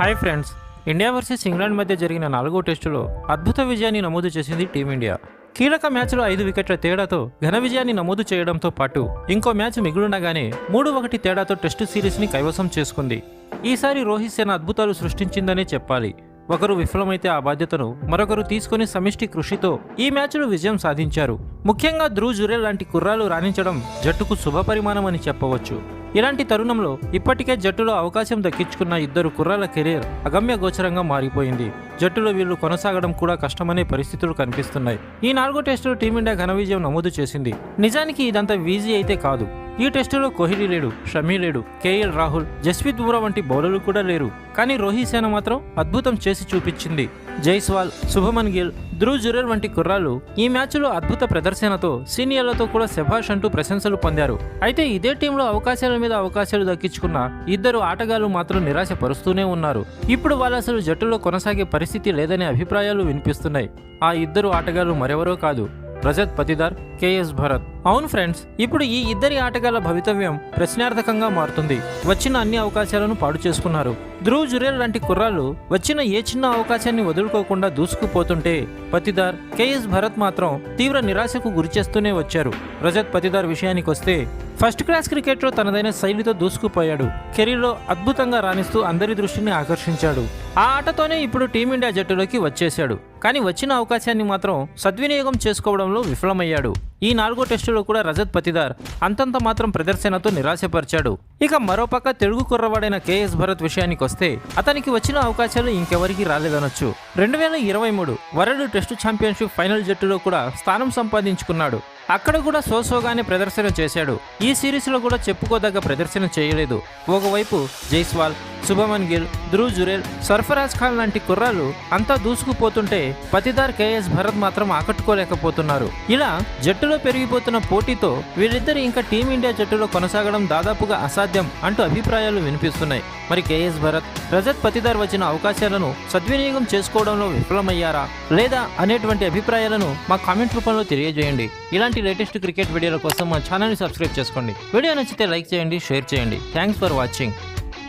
Hi friends. India versus England మధ్య జరిగిన నాలుగో టెస్టులో అద్భుత విజయాన్ని నమోదు చేసింది టీమిండియా. కీలక మ్యాచ్లో ఐదు వికెట్ల తేడాతో ఘన విజయాన్ని నమోదు చేయడంతో పాటు ఇంకో మ్యాచ్ మిగులుండగానే మూడు ఒకటి తేడాతో టెస్టు సిరీస్ని కైవసం చేసుకుంది. ఈసారి రోహిత్ సేన అద్భుతాలు సృష్టించిందనే చెప్పాలి. ఒకరు విఫలమైతే ఆ బాధ్యతను మరొకరు తీసుకుని సమిష్టి కృషితో ఈ మ్యాచ్లో విజయం సాధించారు. ముఖ్యంగా ధ్రువ్ జురేల్ లాంటి కుర్రాలు రాణించడం జట్టుకు శుభపరిమాణం అని చెప్పవచ్చు. ఇలాంటి తరుణంలో ఇప్పటికే జట్టులో అవకాశం దక్కించుకున్న ఇద్దరు కుర్రాల కెరీర్ అగమ్య గోచరంగా మారిపోయింది. జట్టులో వీళ్ళు కొనసాగడం కూడా కష్టమనే పరిస్థితులు కనిపిస్తున్నాయి. ఈ నాలుగో టెస్టులో టీమిండియా ఘన విజయం నమోదు చేసింది. నిజానికి ఇదంతా ఈజీ అయితే కాదు. ఈ టెస్టులో కోహ్లీ లేడు షమీ లేడు కేఎల్ రాహుల్ జస్ప్రీత్ బుమ్రా వంటి బౌలర్లు కూడా లేరు. కానీ రోహిత్ సేన మాత్రం అద్భుతం చేసి చూపించింది. జైస్వాల్ శుభమన్ గిల్ ధ్రువ్ జురేల్ వంటి కుర్రాళ్ళు ఈ మ్యాచ్లో అద్భుత ప్రదర్శనతో సీనియర్లతో కూడా శభాష్ అంటూ ప్రశంసలు పొందారు. అయితే ఇదే టీంలో అవకాశాల మీద అవకాశాలు దక్కించుకున్న ఇద్దరు ఆటగాళ్ళు మాత్రం నిరాశపరుస్తూనే ఉన్నారు. ఇప్పుడు వాళ్ళు అసలు జట్టులో కొనసాగే పరిస్థితి లేదనే అభిప్రాయాలు వినిపిస్తున్నాయి. ఆ ఇద్దరు ఆటగాళ్ళు మరెవరో కాదు రజత్ పతిదార్ కేఎస్ భరత్. అవును ఫ్రెండ్స్ ఇప్పుడు ఈ ఇద్దరి ఆటగాళ్ళ భవితవ్యం ప్రశ్నార్థకంగా మారుతుంది. వచ్చిన అన్ని అవకాశాలను పాడు చేసుకున్నారు. ధ్రువ్ జురేల్ లాంటి కుర్రాళ్ళు వచ్చిన ఏ చిన్న అవకాశాన్ని వదులుకోకుండా దూసుకుపోతుంటే పతిదార్ కేఎస్ భరత్ మాత్రం తీవ్ర నిరాశకు గురిచేస్తూనే వచ్చారు. రజత్ పతిదార్ విషయానికి వస్తే ఫస్ట్ క్లాస్ క్రికెట్లో తనదైన శైలితో దూసుకుపోయాడు. కెరీర్లో అద్భుతంగా రాణిస్తూ అందరి దృష్టిని ఆకర్షించాడు. ఆ ఆటతోనే ఇప్పుడు టీమిండియా జట్టులోకి వచ్చేశాడు. కానీ వచ్చిన అవకాశాన్ని మాత్రం సద్వినియోగం చేసుకోవడంలో విఫలమయ్యాడు. ఈ నాలుగో టెస్టులో కూడా రజత్ పతిదార్ అంతంత మాత్రం ప్రదర్శనతో నిరాశపరిచాడు. ఇక మరోపక్క తెలుగు కుర్రవాడైన కేఎస్ భరత్ విషయానికి వస్తే అతనికి వచ్చిన అవకాశాలు ఇంకెవరికి రాలేదనొచ్చు. రెండు వేల ఇరవై మూడు వరల్డ్ టెస్టు ఛాంపియన్షిప్ ఫైనల్ జట్టులో కూడా స్థానం సంపాదించుకున్నాడు. అక్కడ కూడా సోసోగానే ప్రదర్శన చేశాడు. ఈ సిరీస్లో కూడా చెప్పుకోదగ్గ ప్రదర్శన చేయలేదు. ఒకవైపు జైస్వాల్ శుభమన్ గిల్ ధ్రువ్ జురేల్ సర్ఫరాజ్ ఖాన్ లాంటి కుర్రాలు అంతా దూసుకుపోతుంటే పతిదార్ కేఎస్ భరత్ మాత్రం ఆకట్టుకోలేకపోతున్నారు. ఇలా జట్టులో పెరిగిపోతున్న పోటీతో వీరిద్దరు ఇంకా టీమిండియా జట్టులో కొనసాగడం దాదాపుగా అసాధ్యం అంటూ అభిప్రాయాలు వినిపిస్తున్నాయి. మరి కేఎస్ భరత్ రజత్ పతిదార్ వచ్చిన అవకాశాలను సద్వినియోగం చేసుకోవడంలో విఫలమయ్యారా? లేదా అనేటువంటి అభిప్రాయాలను మా కామెంట్ రూపంలో తెలియజేయండి. ఇలాంటి లేటెస్ట్ క్రికెట్ వీడియోల కోసం మా ఛానల్ని సబ్స్క్రైబ్ చేసుకోండి. వీడియో నచ్చితే లైక్ చేయండి షేర్ చేయండి. Thanks for watching.